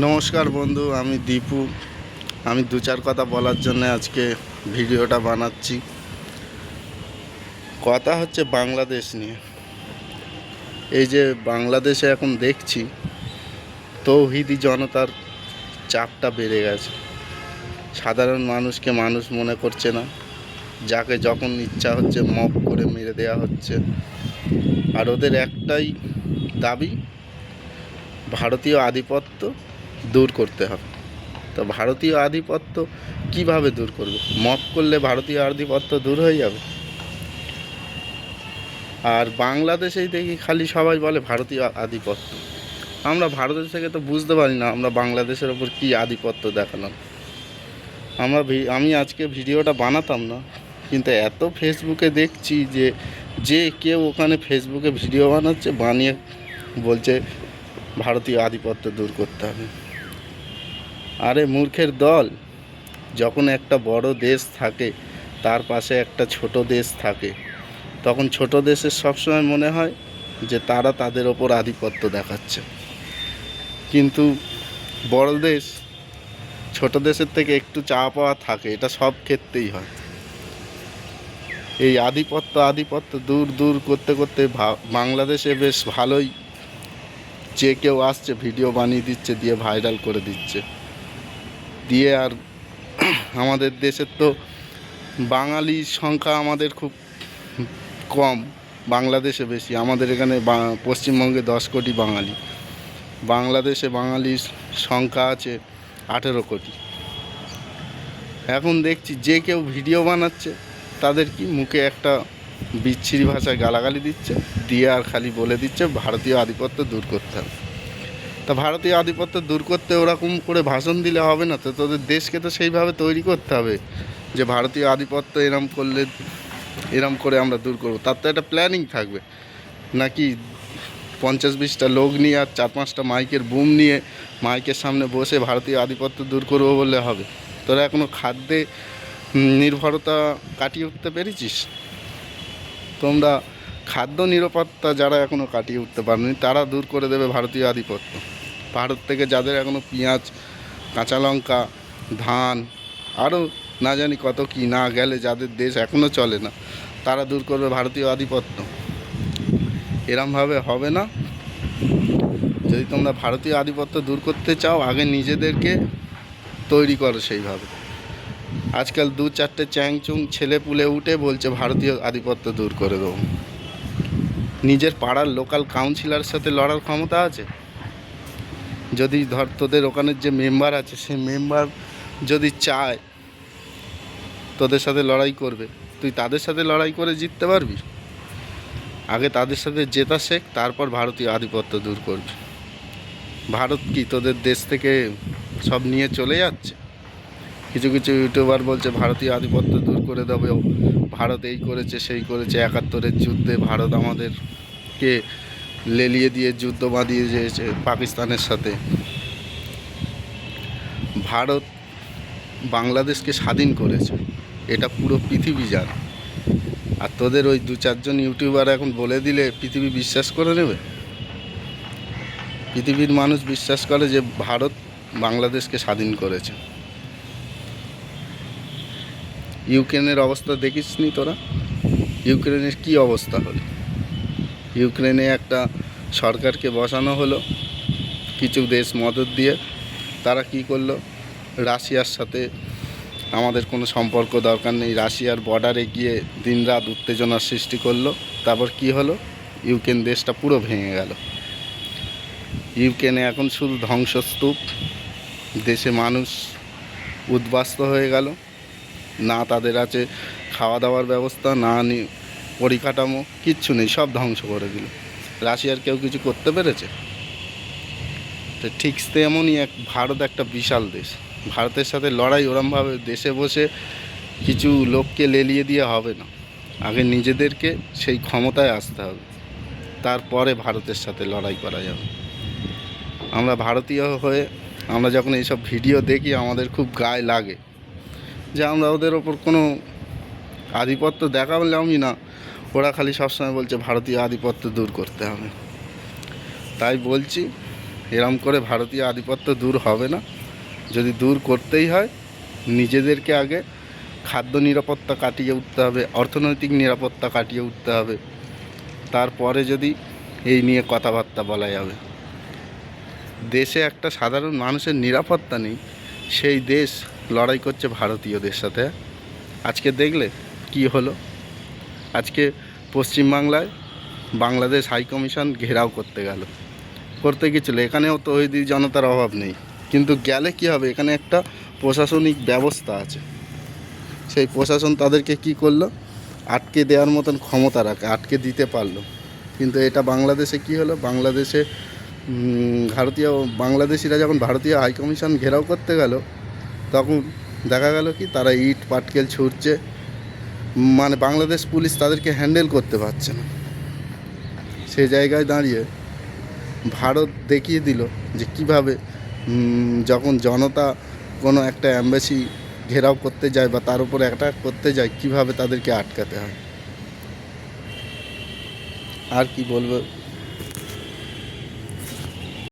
নমস্কার বন্ধু, আমি দীপু। আমি দু চার কথা বলার জন্য আজকে ভিডিওটা বানাচ্ছি। কথা হচ্ছে বাংলাদেশ নিয়ে। এই যে বাংলাদেশে এখন দেখছি, তৌহিদি জনতার চাপটা বেড়ে গেছে। সাধারণ মানুষকে মানুষ মনে করছে না। যাকে যখন ইচ্ছা হচ্ছে মপ করে মেরে দেওয়া হচ্ছে। আর ওদের একটাই দাবি, ভারতীয় আধিপত্য দূর করতে হবে। তো ভারতীয় আধিপত্য কীভাবে দূর করবে? মপ করলে ভারতীয় আধিপত্য দূর হয়ে যাবে। আর বাংলাদেশেই দেখি খালি সবাই বলে ভারতীয় আধিপত্য। আমরা ভারতের থেকে তো বুঝতে পারি না আমরা বাংলাদেশের ওপর কী আধিপত্য দেখালাম। আমরা আমি আজকে ভিডিওটা বানাতাম না, কিন্তু এত ফেসবুকে দেখছি যে যে কেউ ওখানে ফেসবুকে ভিডিও বানাচ্ছে, বানিয়ে বলছে ভারতীয় আধিপত্য দূর করতে হবে। আরে মূর্খের দল। যখন একটা বড় দেশ থাকে, তার পাশে একটা ছোট দেশ থাকে, তখন ছোট দেশের সবসময় মনে হয় যে তারা তাদের ওপর আধিপত্য দেখাচ্ছে। কিন্তু বড় দেশ, ছোট দেশের থেকে একটু চা পাওয়া থাকে, এটা সব ক্ষেত্রেই হয়। এই আধিপত্য আধিপত্য দূর দূর করতে করতে বাংলাদেশে বেশ ভালোই যে কেউ আসছে, ভিডিও বানিয়ে দিচ্ছে, দিয়ে ভাইরাল করে দিচ্ছে। দিয়ে আর আমাদের দেশের তো বাঙালির সংখ্যা আমাদের খুব কম, বাংলাদেশে বেশি। আমাদের এখানে পশ্চিমবঙ্গে দশ কোটি বাঙালি। বাংলাদেশে বাঙালির সংখ্যা আছে আঠেরো কোটি। এখন দেখছি যে কেউ ভিডিও বানাচ্ছে, তাদের কি মুখে একটা বিচ্ছিরি ভাষায় গালাগালি দিচ্ছে, দিয়ে আর খালি বলে দিচ্ছে, ভারতীয় আধিপত্য দূর করতে হবে। তা ভারতীয় আধিপত্য দূর করতে ওরকম করে ভাষণ দিলে হবে না, তো তোদের দেশকে তো সেইভাবে তৈরি করতে হবে যে ভারতীয় আধিপত্য এরম করলে, এরম করে আমরা দূর করব। তার তো একটা প্ল্যানিং থাকবে। নাকি পঞ্চাশ বিশটা লোক নিয়ে আর চার পাঁচটা মাইকের বুম নিয়ে মাইকের সামনে বসে ভারতীয় আধিপত্য দূর করব বললে হবে? তোরা এখনও খাদ্যে নির্ভরতা কাটিয়ে উঠতে পেরেছিস? তোমরা খাদ্য নিরাপত্তা যারা এখনও কাটিয়ে উঠতে পারেনি, তারা দূর করে দেবে ভারতীয় আধিপত্য। ভারত থেকে যাদের এখনও পেঁয়াজ, কাঁচা লঙ্কা, ধান, আরও না জানি কত কি না গেলে যাদের দেশ এখনও চলে না, তারা দূর করবে ভারতীয় আধিপত্য। এরমভাবে হবে না। যদি তোমরা ভারতীয় আধিপত্য দূর করতে চাও, আগে নিজেদেরকে তৈরি করো সেইভাবে। আজকাল দু চারটে চ্যাংচুং ছেলে পুলে উঠে বলছে, ভারতীয় আধিপত্য দূর করে দেবো। নিজের পাড়ার লোকাল কাউন্সিলরের সাথে লড়ার ক্ষমতা আছে? যদি ধর তোদের ওখানের যে মেম্বার আছে সে মেম্বার যদি চায়, তোদের সাথে লড়াই করবে, তুই তাদের সাথে লড়াই করে জিততে পারবি? আগে তাদের সাথে জেতা শেখ, তারপর ভারতীয় আধিপত্য দূর করবি। ভারত কি তোদের দেশ থেকে সব নিয়ে চলে যাচ্ছে? কিছু কিছু ইউটিউবার বলছে, ভারতীয় আধিপত্য দূর করে দেবে, ভারত এই করেছে, সেই করেছে, একাত্তরের যুদ্ধে ভারত আমাদেরকে লেলিয়ে দিয়ে যুদ্ধ বাঁধিয়ে দিয়েছে পাকিস্তানের সাথে। ভারত বাংলাদেশকে স্বাধীন করেছে। এটা পুরো পৃথিবী জানে। আর তোদের ওই দু চারজন ইউটিউবার এখন বলে দিলে পৃথিবী বিশ্বাস করে নেবে? পৃথিবীর মানুষ বিশ্বাস করে যে ভারত বাংলাদেশকে স্বাধীন করেছে। ইউক্রেনের অবস্থা দেখিসনি তোরা? ইউক্রেনের কি অবস্থা হলো? ইউক্রেনে একটা সরকারকে বসানো হলো, কিছু দেশ মদত দিয়ে। তারা কি করল? রাশিয়ার সাথে আমাদের কোনো সম্পর্ক দরকার নেই। রাশিয়ার বর্ডারে গিয়ে দিনরাত উত্তেজনার সৃষ্টি করল। তারপর কি হলো? ইউক্রেন দেশটা পুরো ভেঙে গেল। ইউক্রেনে এখন শুধু ধ্বংসস্তূপ। দেশে মানুষ উদ্বাস্ত হয়ে গেল। না তাদের আছে খাওয়া দাওয়ার ব্যবস্থা, না নি- পরিকাঠামো, কিচ্ছু নেই, সব ধ্বংস করে দিল। রাশিয়ার কেউ কিছু করতে পেরেছে? তো ঠিক তেমনই এক ভারত একটা বিশাল দেশ। ভারতের সাথে লড়াই ওরমভাবে দেশে বসে কিছু লোককে লেলিয়ে দিয়ে হবে না। আগে নিজেদেরকে সেই ক্ষমতায় আসতে হবে। তারপরে ভারতের সাথে লড়াই করা যাবে। আমরা ভারতীয় হয়ে আমরা যখন এইসব ভিডিও দেখি, আমাদের খুব গায়ে লাগে যে আমরা ওদের ওপর কোনো আধিপত্য দেখালামই না। ওরা খালি সবসময় বলছে, ভারতীয় আধিপত্য দূর করতে হবে। তাই বলছি, এরম করে ভারতীয় আধিপত্য দূর হবে না। যদি দূর করতেই হয়, নিজেদেরকে আগে খাদ্য নিরাপত্তা কাটিয়ে উঠতে হবে, অর্থনৈতিক নিরাপত্তা কাটিয়ে উঠতে হবে। তারপরে যদি এই নিয়ে কথাবার্তা বলা যাবে। দেশে একটা সাধারণ মানুষের নিরাপত্তা নেই। সেই দেশ লড়াই করছে ভারতীয়দের সাথে। আজকে দেখলে? কি হলো? আজকে পশ্চিমবাংলায় বাংলাদেশ হাই কমিশন ঘেরাও করতে গেল। করতে গেছিল। এখানেও তো ওই দিক জনতার অভাব নেই। কিন্তু গেলে কি হবে? এখানে একটা প্রশাসনিক ব্যবস্থা আছে। সেই প্রশাসন তাদেরকে কি করল? আটকে দেওয়ার মতন ক্ষমতা রাখে, আটকে দিতে পারল। কিন্তু এটা বাংলাদেশে কি হলো? বাংলাদেশে ভারতীয়, বাংলাদেশিরা যখন ভারতীয় হাই কমিশন ঘেরাও করতে গেল, তখন দেখা গেল কি? তারা ইট, পাটকেল ছুটছে মানে বাংলাদেশ পুলিশ তাদেরকে হ্যান্ডেল করতে পারছে না। সেই জায়গায় দাঁড়িয়ে ভারত দেখিয়ে দিল যে কীভাবে যখন জনতা কোনো একটা অ্যাম্বাসি ঘেরাও করতে যায় বা তার উপর অ্যাটাক করতে যায়, কীভাবে তাদেরকে আটকাতে হয়। আর কি বলব?